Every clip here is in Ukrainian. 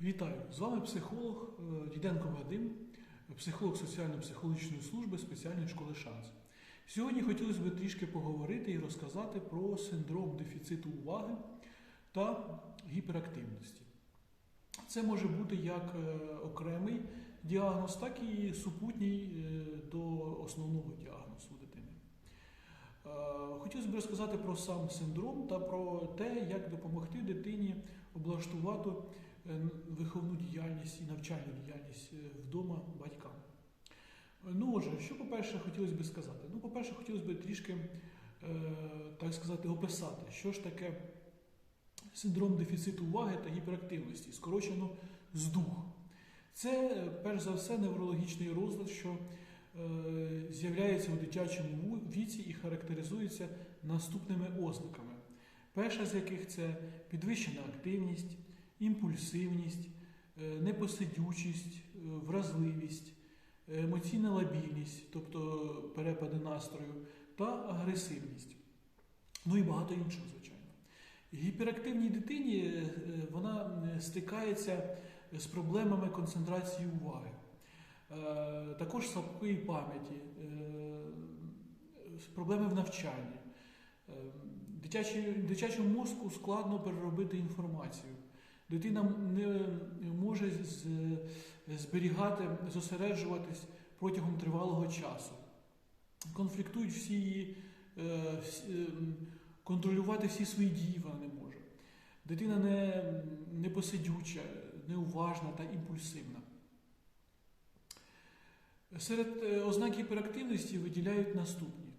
Вітаю! З вами психолог е, Діденко Вадим, психолог соціально-психологічної служби спеціальної школи Шанс. Сьогодні хотілося б трішки поговорити і розказати про синдром дефіциту уваги та гіперактивності. Це може бути як е, окремий діагноз, так і супутній е, до основного діагнозу дитини. Хотілося б розказати про сам синдром та про те, як допомогти дитині облаштувати виховну діяльність і навчальну діяльність е, вдома батькам. Ну, отже, що, по-перше, хотілося б сказати? Ну, по-перше, хотілося б трішки, е, так сказати, описати, що ж таке синдром дефіциту уваги та гіперактивності, скорочено ЗДУХ. Це, е, перш за все, неврологічний розлад, що е, з'являється у дитячому віці і характеризується наступними ознаками. Перша з яких це підвищена активність, імпульсивність, е, непосидючість, е, вразливість, е, емоційна лабільність, тобто перепади настрою, та агресивність. Ну і багато іншого, звичайно. Гіперактивній дитині вона стикається з проблемами концентрації уваги, також слабкої пам'яті, проблеми в навчанні. Дитячому мозку складно переробити інформацію. Дитина не може зберігати, зосереджуватись протягом тривалого часу. Конфліктують всі її, е, е, контролювати всі свої дії вона не може. Дитина не, непосидюча, неуважна та імпульсивна. Серед е, ознак гіперактивності виділяють наступні: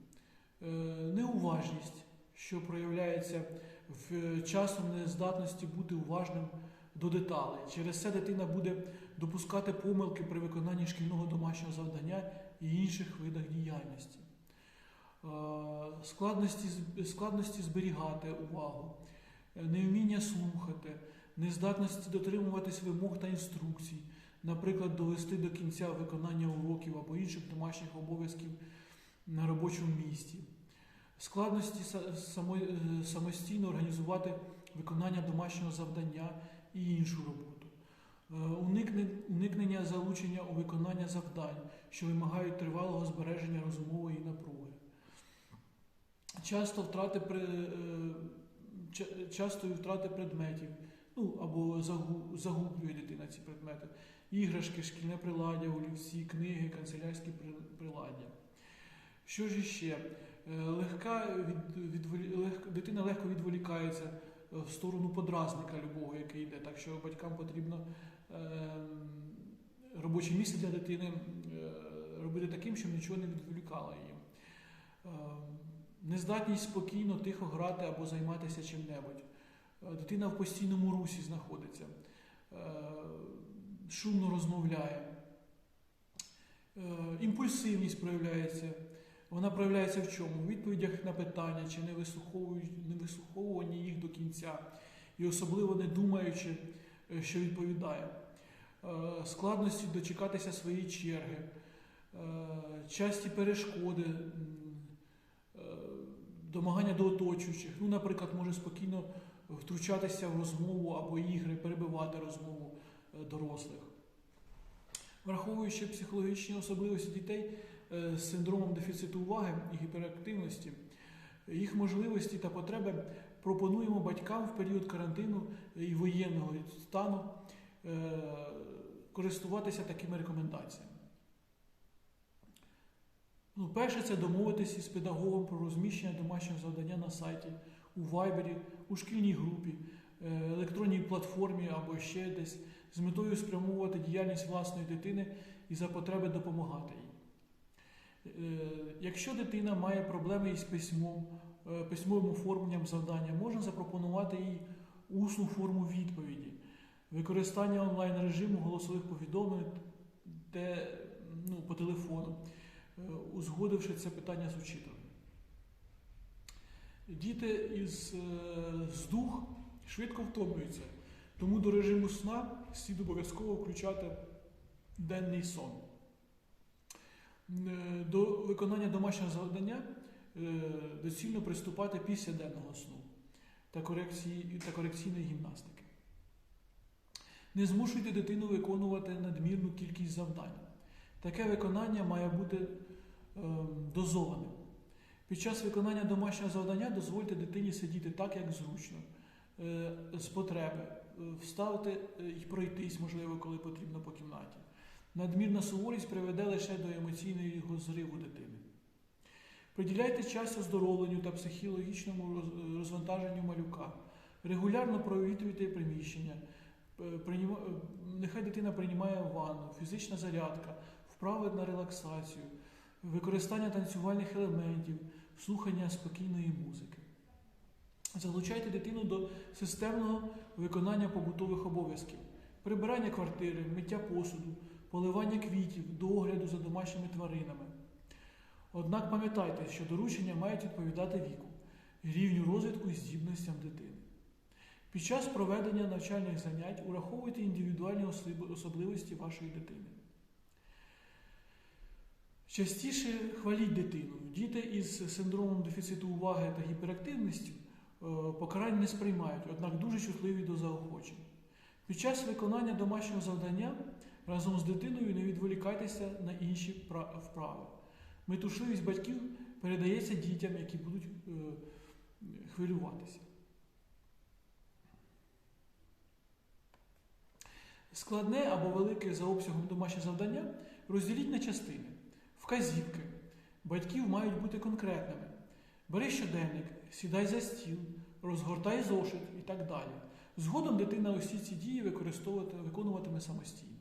неуважність, що проявляється в е, часом нездатності бути уважним до деталей. Через це дитина буде допускати помилки при виконанні шкільного домашнього завдання і інших видах діяльності. Е, Складності, складності зберігати увагу, е, невміння слухати, нездатності дотримуватись вимог та інструкцій, наприклад, довести до кінця виконання уроків або інших домашніх обов'язків на робочому місці, складності е, самостійно організувати виконання домашнього завдання і іншу роботу, Е, уникнення залучення у виконання завдань, що вимагають тривалого збереження розумової напруги. Часто втрати е, частої втрати предметів, ну або загублює дитина ці предмети, іграшки, шкільне приладдя, олівці, книги, канцелярські приладдя. Що ж іще? Е, Легка від, відволі- лег- дитина легко відволікається е, в сторону подразника любого, який йде. Так що батькам потрібно е, робоче місце для дитини е, робити таким, щоб нічого не відволікало її. Е, Нездатність спокійно, тихо грати або займатися чим-небудь. Е, Дитина в постійному русі знаходиться, шумно розмовляє. Імпульсивність проявляється. Вона проявляється в чому? У відповідях на питання чи не вислуховуванні їх до кінця, і особливо не думаючи, е, що відповідає. Е, Складності дочекатися своєї черги, е, часті перешкоди, домагання до оточуючих. Ну, наприклад, може спокійно втручатися в розмову або ігри, перебивати розмову дорослих. Враховуючи психологічні особливості дітей з синдромом дефіциту уваги і гіперактивності, їх можливості та потреби пропонуємо батькам в період карантину і воєнного стану е, користуватися такими рекомендаціями. Ну, перше, це домовитися з педагогом про розміщення домашнього завдання на сайті, у вайбері, у шкільній групі, е, електронній платформі або ще десь з метою спрямовувати діяльність власної дитини і за потреби допомагати їй. Е, Якщо дитина має проблеми із письмом, е, письмовим оформленням завдання, можна запропонувати їй усну форму відповіді, використання онлайн-режиму голосових повідомлень де, ну, по телефону, е, узгодивши це питання з учителем. Діти із здух швидко втомлюються, тому до режиму сна слід обов'язково включати денний сон. Е, До виконання домашнього завдання е, доцільно приступати після денного сну та, корекції, та корекційної гімнастики. Не змушуйте дитину виконувати надмірну кількість завдань. Таке виконання має бути е, дозованим. Під час виконання домашнього завдання дозвольте дитині сидіти так, як зручно, е, з потреби, вставити і пройтись, можливо, коли потрібно по кімнаті. Надмірна суворість приведе лише до емоційного зриву дитини. Приділяйте час оздоровленню та психологічному розвантаженню малюка. Регулярно провітрюйте приміщення. Е, е, Нехай дитина приймає ванну, фізична зарядка, вправи на релаксацію, використання танцювальних елементів, слухання спокійної музики. Залучайте дитину до системного виконання побутових обов'язків, прибирання квартири, миття посуду, поливання квітів, догляду за домашніми тваринами. Однак пам'ятайте, що доручення мають відповідати віку, рівню розвитку і здібностям дитини. Під час проведення навчальних занять ураховуйте індивідуальні особливості вашої дитини. Частіше хваліть дитину. Діти із синдромом дефіциту уваги та гіперактивністю е, покарань не сприймають, однак дуже чутливі до заохочень. Під час виконання домашнього завдання разом з дитиною не відволікайтеся на інші вправи. Метушливість батьків передається дітям, які будуть е, хвилюватися. Складне або велике за обсягом домашнє завдання розділіть на частини. Вказівки. Батьків мають бути конкретними. Бери щоденник, сідай за стіл, розгортай зошит і так далі. Згодом дитина усі ці дії використовувати, виконуватиме самостійно.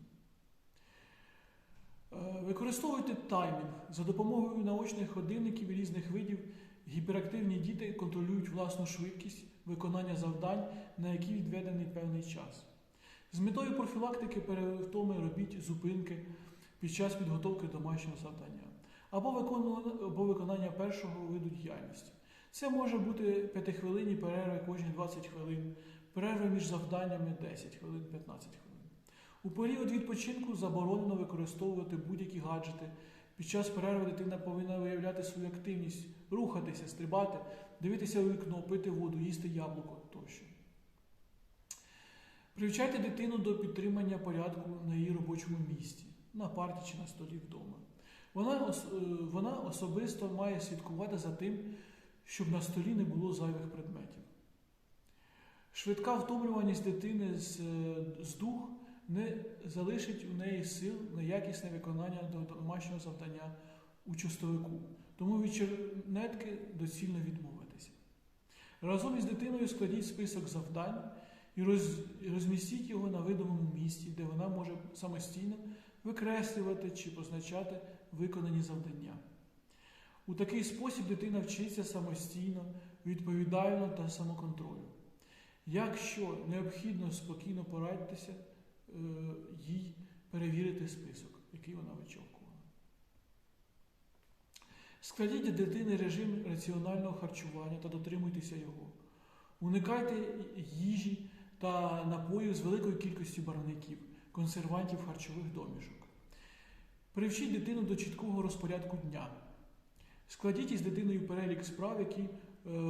Використовуйте таймінг за допомогою наочних годинників різних видів. Гіперактивні діти контролюють власну швидкість виконання завдань, на які відведений певний час. З метою профілактики перевтоми робіть зупинки під час підготовки домашнього завдання або виконання першого виду діяльності. Це може бути п'ятихвилинні перерви кожні 20 хвилин, перерви між завданнями 10 хвилин, 15 хвилин. У період відпочинку заборонено використовувати будь-які гаджети. Під час перерви дитина повинна виявляти свою активність, рухатися, стрибати, дивитися у вікно, пити воду, їсти яблуко тощо. Привчайте дитину до підтримання порядку на її робочому місці, на парті чи на столі вдома. Вона, е, вона особисто має слідкувати за тим, щоб на столі не було зайвих предметів. Швидка втомлюваність дитини з, е, з дух не залишить у неї сил на якісне виконання до- домашнього завдання у чистовику. Тому від чернетки доцільно відмовитися. Разом із дитиною складіть список завдань і розмістіть його на видимому місці, де вона може самостійно викреслювати чи позначати виконані завдання. У такий спосіб дитина вчиться самостійно, відповідально та самоконтролю. Якщо необхідно спокійно порадитися, е, їй перевірити список, який вона вичовкувала. Складіть для дитини режим раціонального харчування та дотримуйтеся його. Уникайте їжі та напоїв з великою кількістю барвників, консервантів харчових домішок. Привчіть дитину до чіткого розпорядку дня. Складіть із дитиною перелік справ, які е,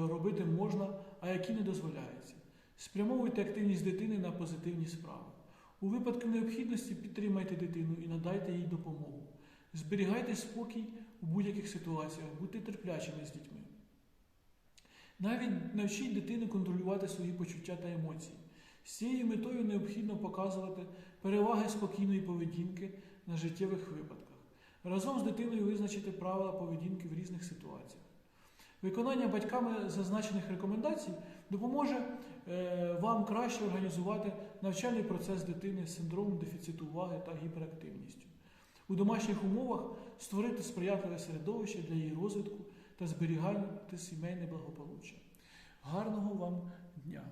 робити можна, а які не дозволяється. Спрямовуйте активність дитини на позитивні справи. У випадку необхідності підтримайте дитину і надайте їй допомогу. Зберігайте спокій у будь-яких ситуаціях, будьте терплячими з дітьми. Навіть навчіть дитину контролювати свої почуття та емоції. З цією метою необхідно показувати переваги спокійної поведінки на життєвих випадках. Разом з дитиною визначити правила поведінки в різних ситуаціях. Виконання батьками зазначених рекомендацій допоможе е, вам краще організувати навчальний процес дитини з синдромом дефіциту уваги та гіперактивністю. У домашніх умовах створити сприятливе середовище для її розвитку та зберігати сімейне благополуччя. Гарного вам дня!